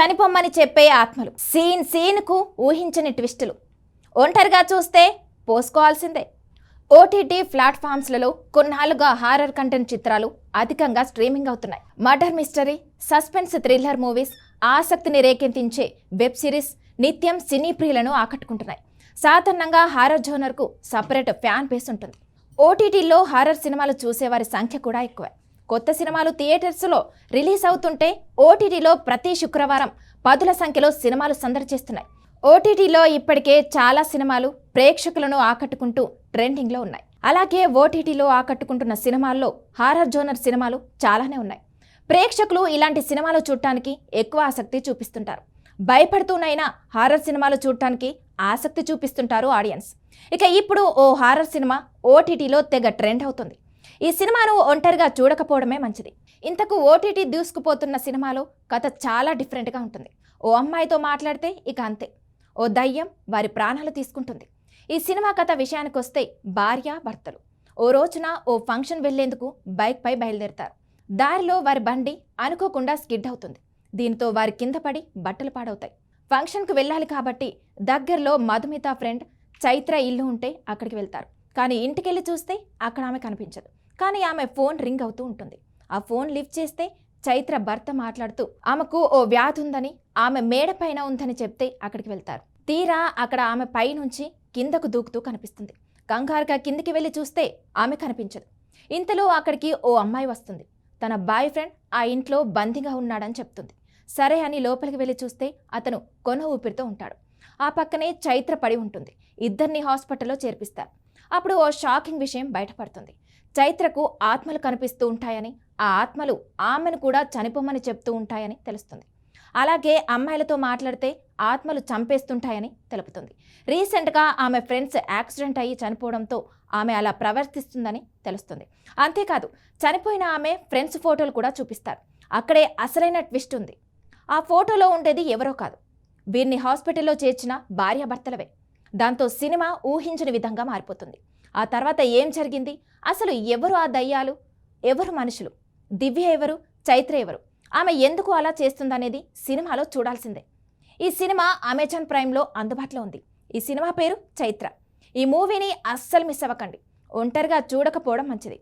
చనిపోమ్మని చెప్పే ఆత్మలు. సీన్ సీన్కు ఊహించని ట్విస్టులు. ఒంటరిగా చూస్తే పోసుకోవాల్సిందే. ఓటీటీ ప్లాట్ఫామ్స్లలో కొన్నాళ్ళుగా హారర్ కంటెంట్ చిత్రాలు అధికంగా స్ట్రీమింగ్ అవుతున్నాయి. Murder mystery suspense thriller movies ఆసక్తిని రేకెత్తించే వెబ్ సిరీస్ నిత్యం సినీ ప్రియులను ఆకట్టుకుంటున్నాయి. సాధారణంగా హారర్ జోనర్కు సపరేట్ ఫ్యాన్ బేస్ ఉంటుంది. ఓటీటీలో హారర్ సినిమాలు చూసేవారి సంఖ్య కూడా ఎక్కువే. కొత్త సినిమాలు థియేటర్స్లో రిలీజ్ అవుతుంటే ఓటీటీలో ప్రతి శుక్రవారం పదుల సంఖ్యలో సినిమాలు సందడి చేస్తున్నాయి. ఓటీటీలో ఇప్పటికే చాలా సినిమాలు ప్రేక్షకులను ఆకట్టుకుంటూ ట్రెండింగ్లో ఉన్నాయి. అలాగే ఓటీటీలో ఆకట్టుకుంటున్న సినిమాల్లో హారర్ జోనర్ సినిమాలు చాలానే ఉన్నాయి. ప్రేక్షకులు ఇలాంటి సినిమాలు చూడటానికి ఎక్కువ ఆసక్తి చూపిస్తుంటారు. భయపడుతూనైనా హారర్ సినిమాలు చూడటానికి ఆసక్తి చూపిస్తుంటారు ఆడియన్స్. ఇక ఇప్పుడు ఓ హారర్ సినిమా ఓటీటీలో తెగ ట్రెండ్ అవుతుంది. ఈ సినిమాను ఒంటరిగా చూడకపోవడమే మంచిది. ఇంతకు ఓటీటీ దూసుకుపోతున్న సినిమాలో కథ చాలా డిఫరెంట్గా ఉంటుంది. ఓ అమ్మాయితో మాట్లాడితే ఇక అంతే. ఓ దయ్యం వారి ప్రాణాలు తీసుకుంటుంది. ఈ సినిమా కథ విషయానికి వస్తే భార్య భర్తలు. ఓ రోజున ఓ ఫంక్షన్ వెళ్ళేందుకు బైక్పై బయలుదేరతారు. దారిలో వారి బండి అనుకోకుండా స్కిడ్ అవుతుంది. దీంతో వారి కింద పడి బట్టలు పాడవుతాయి. ఫంక్షన్కు వెళ్ళాలి కాబట్టి దగ్గరలో మధుమిత ఫ్రెండ్ చైత్ర ఇల్లు ఉంటే అక్కడికి వెళ్తారు. కానీ ఇంటికెళ్ళి చూస్తే అక్కడ ఆమె కనిపించదు. కానీ ఆమె ఫోన్ రింగ్ అవుతూ ఉంటుంది. ఆ ఫోన్ లిఫ్ట్ చేస్తే చైత్ర భర్త మాట్లాడుతూ ఆమెకు ఓ వ్యాధి ఉందని ఆమె మేడ పైన ఉందని చెప్తే అక్కడికి వెళ్తారు. తీరా అక్కడ ఆమె పైనుంచి కిందకు దూకుతూ కనిపిస్తుంది. కంగారుగా కిందికి వెళ్ళి చూస్తే ఆమె కనిపించదు. ఇంతలో అక్కడికి ఓ అమ్మాయి వస్తుంది. తన బాయ్ ఫ్రెండ్ ఆ ఇంట్లో బందీగా ఉన్నాడని చెప్తుంది. సరే అని లోపలికి వెళ్ళి చూస్తే అతను కొన ఊపిరితో ఉంటాడు. ఆ పక్కనే చైత్ర పడి ఉంటుంది. ఇద్దరిని హాస్పిటల్లో చేర్పిస్తారు. అప్పుడు ఓ షాకింగ్ విషయం బయటపడుతుంది. చైత్రకు ఆత్మలు కనిపిస్తూ ఉంటాయని ఆ ఆత్మలు ఆమెను కూడా చనిపోమని చెప్తూ ఉంటాయని తెలుస్తుంది. అలాగే అమ్మాయిలతో మాట్లాడితే ఆత్మలు చంపేస్తుంటాయని తెలుపుతుంది. రీసెంట్గా ఆమె ఫ్రెండ్స్ యాక్సిడెంట్ అయ్యి చనిపోవడంతో ఆమె అలా ప్రవర్తిస్తుందని తెలుస్తుంది. అంతేకాదు చనిపోయిన ఆమె ఫ్రెండ్స్ ఫోటోలు కూడా చూపిస్తారు. అక్కడే అసలైన ట్విస్ట్ ఉంది. ఆ ఫోటోలో ఉండేది ఎవరో కాదు. వీరిని హాస్పిటల్లో చేర్చిన భార్యాభర్తలవే. దాంతో సినిమా ఊహించని విధంగా మారిపోతుంది. ఆ తర్వాత ఏం జరిగింది? అసలు ఎవరు ఆ దయ్యాలు? ఎవరు మనుషులు? దివ్య ఎవరు? చైత్ర ఎవరు? ఆమె ఎందుకు అలా చేస్తుందనేది సినిమాలో చూడాల్సిందే. ఈ సినిమా అమెజాన్ ప్రైమ్లో అందుబాటులో ఉంది. ఈ సినిమా పేరు చైత్ర. ఈ మూవీని అస్సలు మిస్ అవ్వకండి. ఒంటరిగా చూడకపోవడం మంచిది.